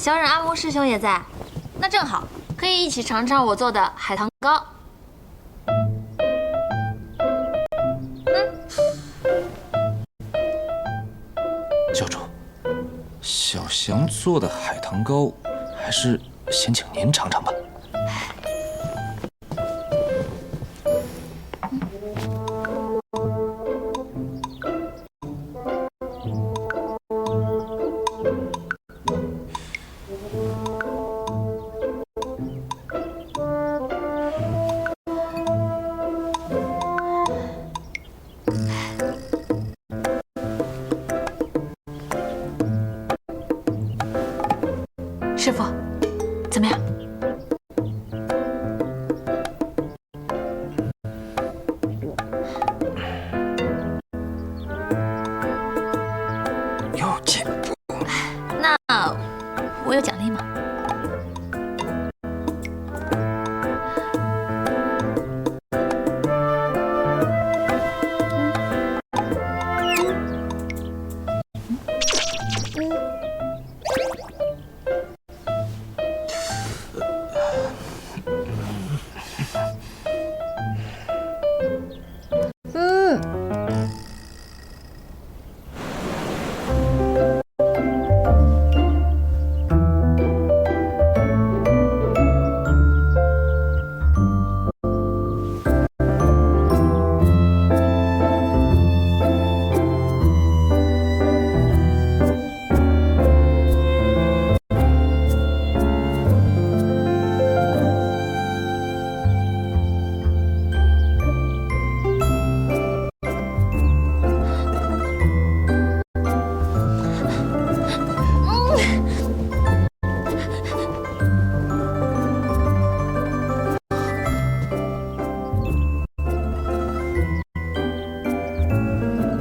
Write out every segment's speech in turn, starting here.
小忍阿木师兄也在，那正好可以一起尝尝我做的海棠糕。教主，小翔做的海棠糕，还是先请您尝尝吧。师傅，怎么样？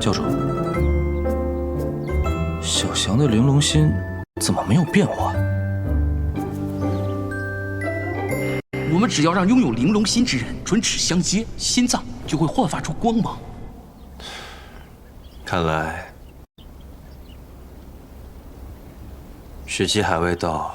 教主，小翔的玲珑心怎么没有变化？我们只要让拥有玲珑心之人唇齿相接，心脏就会焕发出光芒。看来，雪姬海味道